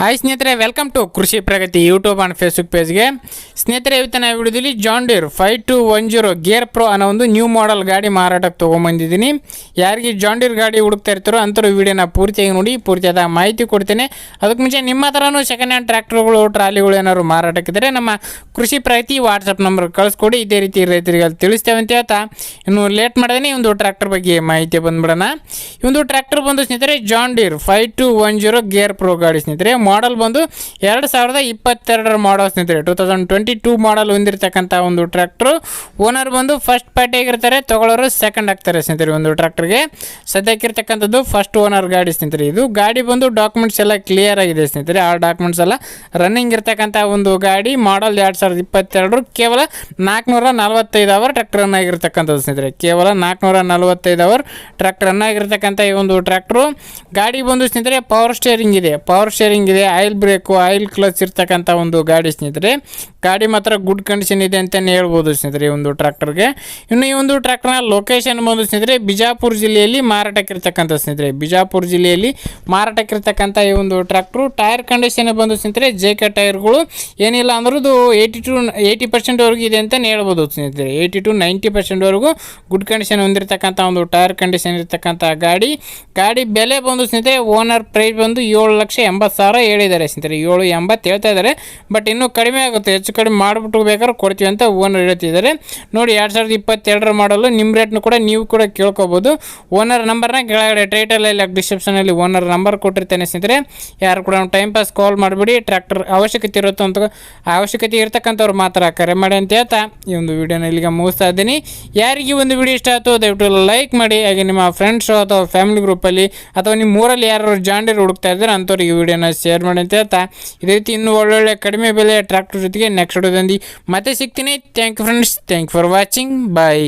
Hi ಸ್ನೇಹಿತರೆ welcome to Krishi Pragati YouTube and Facebook ಪೇಜ್ಗೆ ಸ್ನೇಹಿತರೆ ಇವತ್ತಿನ ವಿಡಿಯೋದಲ್ಲಿ John Deere five two one zero gear pro ಅನ್ನೋ ಒಂದು ನ್ಯೂ ಮಾಡೆಲ್ ಗಾಡಿ ಮಾರಾಟಕ್ಕೆ ತೊಗೊಂಬಂದಿದ್ದೀನಿ. ಯಾರಿಗೆ ಜಾನ್ ಡೀರ್ ಗಾಡಿ ಹುಡುಕ್ತಾ ಇರ್ತಾರೋ ಅಂಥವ್ರು ವಿಡಿಯೋನ ಪೂರ್ತಿಯಾಗಿ ನೋಡಿ, ಪೂರ್ತಿಯಾದ ಮಾಹಿತಿ ಕೊಡ್ತೇನೆ. ಅದಕ್ಕೆ ಮುಂಚೆ ನಿಮ್ಮ ಹತ್ರನೂ ಸೆಕೆಂಡ್ ಹ್ಯಾಂಡ್ ಟ್ರ್ಯಾಕ್ಟರ್ಗಳು ಟ್ರಾಲಿಗಳು ಏನಾದ್ರು ಮಾರಾಟಕ್ಕಿದ್ರೆ ನಮ್ಮ ಕೃಷಿ ಪ್ರಗತಿ ವಾಟ್ಸಪ್ ನಂಬರ್ ಕಳಿಸ್ಕೊಡಿ. ಇದೇ ರೀತಿ ರೈತರಿಗೆ ಅಲ್ಲಿ ತಿಳಿಸ್ತೇವೆ ಅಂತ ಹೇಳ್ತಾ. ಇನ್ನು ಲೇಟ್ ಮಾಡಿದ್ರೆ ಒಂದು ಟ್ರ್ಯಾಕ್ಟರ್ ಬಗ್ಗೆ ಮಾಹಿತಿ ಬಂದ್ಬಿಡೋಣ. ಈ ಟ್ರ್ಯಾಕ್ಟರ್ ಬಂದು ಸ್ನೇಹಿತರೆ John Deere five two one zero gear pro ಗಾಡಿ ಸ್ನೇಹಿತರೆ. ಮಾಡಲ್ ಬಂದು ಎರಡು ಸಾವಿರದ ಇಪ್ಪತ್ತೆರಡರ ಮಾಡಲ್ ಸ್ನೇಹಿತರೆ two thousand twenty two model ಹೊಂದಿರತಕ್ಕಂಥ ಒಂದು ಟ್ರ್ಯಾಕ್ಟ್ರು ಓನರ್ ಬಂದು ಫಸ್ಟ್ ಪಾರ್ಟಿ ಆಗಿರ್ತಾರೆ, ತಗೊಳ್ಳೋರು ಸೆಕೆಂಡ್ ಆಗ್ತಾರೆ ಸ್ನೇಹಿತರೆ ಒಂದು ಟ್ರ್ಯಾಕ್ಟ್ರಿಗೆ ಸದ್ಯಕ್ಕಿರ್ತಕ್ಕಂಥದ್ದು ಫಸ್ಟ್ ಓನರ್ ಗಾಡಿ ಸ್ನೇಹಿತರೆ ಇದು. ಗಾಡಿ ಬಂದು ಡಾಕ್ಯುಮೆಂಟ್ಸ್ ಎಲ್ಲ ಕ್ಲಿಯರ್ ಆಗಿದೆ ಸ್ನೇಹಿತರೆ. ಆ ಡಾಕ್ಯುಮೆಂಟ್ಸ್ ಎಲ್ಲ ರನ್ನಿಂಗ್ ಇರ್ತಕ್ಕಂಥ ಒಂದು ಗಾಡಿ ಮಾಡಲ್ ಎರಡು ಸಾವಿರದ ಇಪ್ಪತ್ತೆರಡರು ಕೇವಲ ನಾಲ್ಕುನೂರ ನಲವತ್ತೈದು ಅವರ್ ಟ್ರ್ಯಾಕ್ಟರ್ ಆಗಿರ್ತಕ್ಕಂಥದ್ದು ಸ್ನೇಹಿತರೆ. ಕೇವಲ ನಾಲ್ಕುನೂರ ನಲವತ್ತೈದು ಅವರ್ ಟ್ರ್ಯಾಕ್ಟರ್ ಆಗಿರ್ತಕ್ಕಂಥ ಈ ಒಂದು ಟ್ರ್ಯಾಕ್ಟ್ರು ಗಾಡಿ ಬಂದು ಸ್ನೇಹಿತರೆ ಪವರ್ ಸ್ಟೇರಿಂಗ್ ಇದೆ. ಪವರ್ ಸ್ಟೇರಿಂಗ್ ಇದೆ. ಆಯಿಲ್ ಬ್ರೇಕು, ಆಯಿಲ್ ಕ್ಲಚ್ ಇರ್ತಕ್ಕಂಥ ಒಂದು ಗಾಡಿ ಸ್ನೇಹಿತರೆ. ಗಾಡಿ ಮಾತ್ರ ಗುಡ್ ಕಂಡೀಷನ್ ಇದೆ ಅಂತಲೇ ಹೇಳ್ಬೋದು ಸ್ನೇಹಿತರೆ ಈ ಒಂದು ಟ್ರ್ಯಾಕ್ಟರ್ಗೆ. ಇನ್ನು ಈ ಒಂದು ಟ್ರ್ಯಾಕ್ಟರ್ನ ಲೊಕೇಶನ್ ಬಂದು ಸ್ನೇಹಿತರೆ, ಬಿಜಾಪುರ ಜಿಲ್ಲೆಯಲ್ಲಿ ಮಾರಾಟಕ್ಕಿರ್ತಕ್ಕಂಥ ಸ್ನೇಹಿತರೆ. ಬಿಜಾಪುರ ಜಿಲ್ಲೆಯಲ್ಲಿ ಮಾರಾಟಕ್ಕಿರ್ತಕ್ಕಂಥ ಈ ಒಂದು ಟ್ರ್ಯಾಕ್ಟ್ರು. ಟೈರ್ ಕಂಡೀಷನ್ ಬಂದು ಸ್ನೇಹಿತರೆ, ಜೆ ಕೆ ಟೈರ್ಗಳು. ಏನಿಲ್ಲ ಅಂದ್ರದ್ದು ಏಯ್ಟಿ ಟು ಏಯ್ಟಿ ಪರ್ಸೆಂಟ್ವರೆಗೂ ಇದೆ ಅಂತಲೇ ಹೇಳ್ಬೋದು ಸ್ನೇಹಿತರೆ. ಏಯ್ಟಿ ಟು ನೈಂಟಿ ಪರ್ಸೆಂಟ್ವರೆಗೂ ಗುಡ್ ಕಂಡೀಷನ್ ಹೊಂದಿರತಕ್ಕಂಥ ಒಂದು ಟೈರ್ ಕಂಡೀಷನ್ ಇರ್ತಕ್ಕಂಥ ಗಾಡಿ. ಗಾಡಿ ಬೆಲೆ ಬಂದು ಸ್ನೇಹಿತರೆ ಓನರ್ ಪ್ರೈಸ್ ಬಂದು ಏಳು ಲಕ್ಷ ಎಂಬತ್ತು ಸಾವಿರ ಹೇಳಿದ್ದಾರೆ ಸ್ನೇಹಿತರೆ. ಏಳು ಎಂಬತ್ತು ಹೇಳ್ತಾ ಇದ್ದಾರೆ. ಬಟ್ ಇನ್ನೂ ಕಡಿಮೆ ಆಗುತ್ತೆ. ಹೆಚ್ಚು ಕಡಿಮೆ ಮಾಡಿಬಿಟ್ಟು ಬೇಕಾದ್ರೆ ಕೊಡ್ತೀವಿ ಅಂತ ಓನರ್ ಹೇಳ್ತಿದ್ದಾರೆ. ನೋಡಿ, ಎರಡು ಸಾವಿರದ ಇಪ್ಪತ್ತೆರಡರ ಮಾಡಲು ನಿಮ್ಮ ರೇಟ್ನು ಕೂಡ ನೀವು ಕೂಡ ಕೇಳ್ಕೊಬೋದು. ಓನರ್ ನಂಬರ್ನ ಕೆಳಗಡೆ ಟೈಟಲಲ್ಲಿ ಡಿಸ್ಕ್ರಿಪ್ಷನಲ್ಲಿ ಓನರ್ ನಂಬರ್ ಕೊಟ್ಟಿರ್ತೇನೆ ಸ್ನೇಹಿತರೆ. ಯಾರು ಕೂಡ ಟೈಮ್ ಪಾಸ್ ಕಾಲ್ ಮಾಡಿಬಿಡಿ. ಟ್ರ್ಯಾಕ್ಟರ್ ಅವಶ್ಯಕತೆ ಇರುತ್ತೋ ಅಂತ ಅವಶ್ಯಕತೆ ಇರ್ತಕ್ಕಂಥವ್ರು ಮಾತ್ರ ಕರೆ ಮಾಡಿ ಅಂತ ಹೇಳ್ತಾ ಈ ಒಂದು ವಿಡಿಯೋನ ಇಲ್ಲಿಗೆ ಮುಗಿಸ್ತಾ ಇದ್ದೀನಿ. ಯಾರಿಗೆ ಒಂದು ವಿಡಿಯೋ ಇಷ್ಟ ಆಯಿತು ದಯವಿಟ್ಟು ಲೈಕ್ ಮಾಡಿ. ಹಾಗೆ ನಿಮ್ಮ ಫ್ರೆಂಡ್ಸು ಅಥವಾ ಫ್ಯಾಮಿಲಿ ಗ್ರೂಪಲ್ಲಿ ಅಥವಾ ನಿಮ್ಮ ಊರಲ್ಲಿ ಯಾರು ಜಾಂಡೀರ್ ಹುಡುಕ್ತಾ ಇದ್ದಾರೆ ಅಂಥವ್ರಿಗೆ ಈ ವಿಡಿಯೋನ ಶೇರ್ ಮಾಡಿ ಅಂತ ಹೇಳ್ತಾ ಇದೇ ರೀತಿ ಇನ್ನೂ ಒಳ್ಳೊಳ್ಳೆ ಕಡಿಮೆ ಬೆಲೆ ಟ್ರ್ಯಾಕ್ಟರ್ ಜೊತೆಗೆ ನೆಕ್ಸ್ಟ್ ವಿಡಿಯೋದಲ್ಲಿ ಮತ್ತೆ ಸಿಗ್ತೀನಿ. Thank you friends thank for watching bye